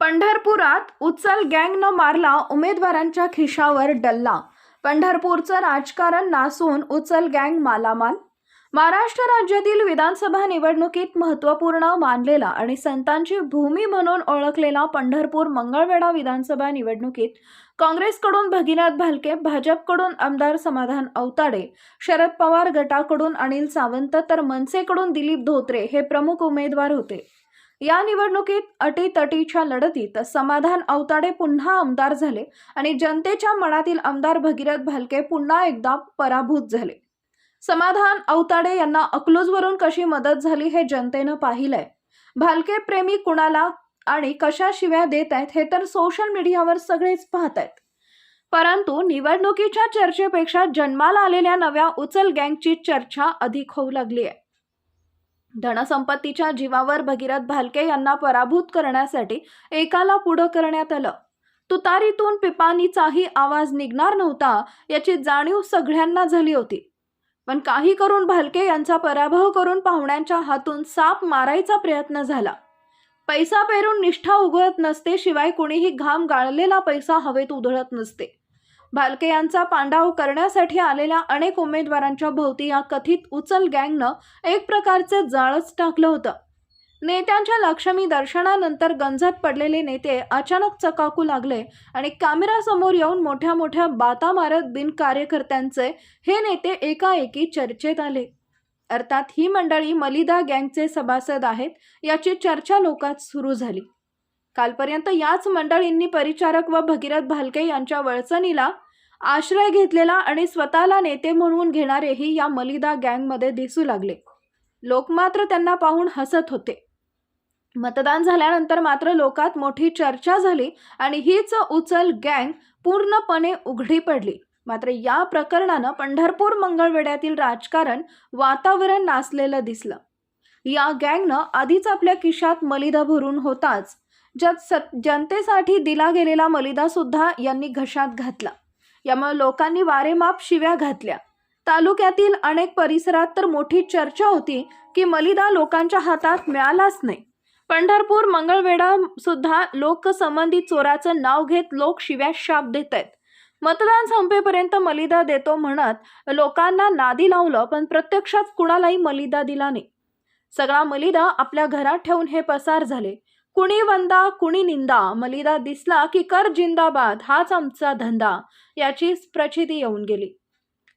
पंढरपुरात उचल गँगनं मारला उमेदवारांच्या खिशावर डल्ला. पंढरपूरचं राजकारण नासून उचल गँग मालामाल. महाराष्ट्र राज्यातील विधानसभा निवडणुकीत महत्त्वपूर्ण मानलेला आणि संतांची भूमी म्हणून ओळखलेला पंढरपूर मंगळवेढा विधानसभा निवडणुकीत काँग्रेसकडून भगीनाथ भालके भाजपकडून आमदार समाधान अवताडे शरद पवार गटाकडून अनिल सावंत तर मनसेकडून दिलीप धोत्रे हे प्रमुख उमेदवार होते. या निवडणुकीत अटीतटीच्या लढतीत समाधान अवताडे पुन्हा आमदार झाले आणि जनतेच्या मनातील आमदार भगीरथ भालके पुन्हा एकदा पराभूत झाले. समाधान अवताडे यांना अकलूजवरून कशी मदत झाली हे जनतेनं पाहिलंय. भालके प्रेमी कुणाला आणि कशा शिव्या देत आहेत हे तर सोशल मीडियावर सगळेच पाहत आहेत परंतु निवडणुकीच्या चर्चेपेक्षा जन्माला आलेल्या नव्या उचल गँगची चर्चा अधिक होऊ लागली आहे धनसंपत्तीच्या जीवावर भगीरथ भालके यांना पराभूत करण्यासाठी एकाला पुढं करण्यात आलं. तुतारीतून पिपाणीचाही आवाज निघणार नव्हता याची जाणीव सगळ्यांना झाली होती. पण काही करून भालके यांचा पराभव करून पाहुण्यांच्या हातून साप मारायचा प्रयत्न झाला. पैसा पेरून निष्ठा उघळत नसते शिवाय कोणीही घाम गाळलेला पैसा हवेत उधळत नसते. भालके यांचा पांडाव करण्यासाठी आलेल्या अनेक उमेदवारांच्या भोवती या कथित उचल गँगनं एक प्रकारचं जाळच टाकलं होतं. नेत्यांच्या लक्ष्मी दर्शनानंतर गंजत पडलेले नेते अचानक चकाकू लागले आणि कॅमेरासमोर येऊन मोठ्या मोठ्या बाता मारत बिन कार्यकर्त्यांचे हे नेते एकाएकी चर्चेत आले. अर्थात ही मंडळी मलिदा गँगचे सभासद आहेत याची चर्चा लोकात सुरू झाली. कालपर्यंत याच मंडळींनी परिचारक व भगीरथ भालके यांच्या वळचणीला आश्रय घेतलेला आणि स्वतःला नेते म्हणून घेणारेही या मलिदा गँगमध्ये दिसू लागले. लोक मात्र त्यांना पाहून हसत होते. मतदान झाल्यानंतर मात्र लोकात मोठी चर्चा झाली आणि हीच उचल गँग पूर्णपणे उघडी पडली. मात्र या प्रकरणानं पंढरपूर मंगळवेड्यातील राजकारण वातावरण नाचलेलं दिसलं. या गँगनं आधीच आपल्या किशात मलिदा भरून होताच ज्यात सत जनतेसाठी दिला गेलेला मलिदासुद्धा यांनी घशात घातला. यामुळे लोकांनी वारेमाप शिव्या घातल्या. तालुक्यातील अनेक परिसरात तर मोठी चर्चा होती की मलिदा लोकांच्या हातात मिळालाच नाही. पंढरपूर मंगळवेढा सुद्धा लोकसंबंधी चोराचं नाव घेत लोक शिव्या शाप देत आहेत. मतदान संपेपर्यंत मलिदा देतो म्हणत लोकांना नादी लावलं पण प्रत्यक्षात कुणालाही मलिदा दिला नाही. सगळा मलिदा आपल्या घरात ठेवून हे पसार झाले. कुणी वंदा कुणी निंदा. मलिदा दिसला की कर जिंदाबाद हाच आमचा धंदा. याची प्रचिती येऊन गेली.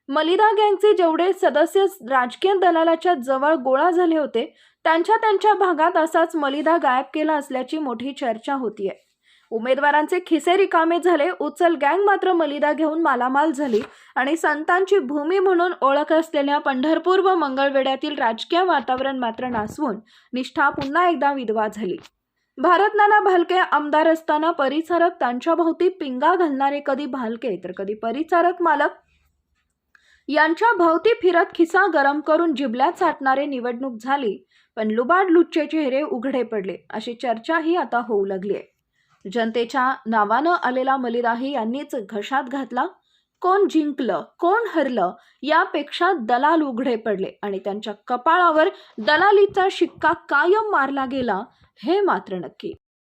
मलिदा गँगचे जेवढे सदस्य राजकीय दलालाच्या जवळ गोळा झाले होते त्यांच्या त्यांच्या भागात असाच मलिदा गायब केला असल्याची मोठी चर्चा होतीये. उमेदवारांचे खिसे रिकामे झाले उचल गँग मात्र मलिदा घेऊन मालामाल झाली आणि संतांची भूमी म्हणून ओळख असलेल्या पंढरपूर व मंगळवेड्यातील राजकीय वातावरण मात्र नासवून निष्ठा पुन्हा एकदा विधवा झाली. भारत नाना भालके आमदार असताना परिचारक त्यांच्या भोवती पिंगा घालणारे कधी भालके तर कधी परिचारक मालक. यांच्या भोवती फिरत खिसा गरम करून जिबल्यात साठणारे निवडणूक झाली पण लुबाड लुच्चे चेहरे उघडे पडले अशी चर्चाही आता होऊ लागली आहे. जनतेच्या नावानं आलेला मलिदाही यांनीच घशात घातला कोण जिंकलं कोण हरलं यापेक्षा दलाल उघडे पडले आणि त्यांच्या कपाळावर दलालीचा शिक्का कायम मारला गेला हे मात्र नक्की.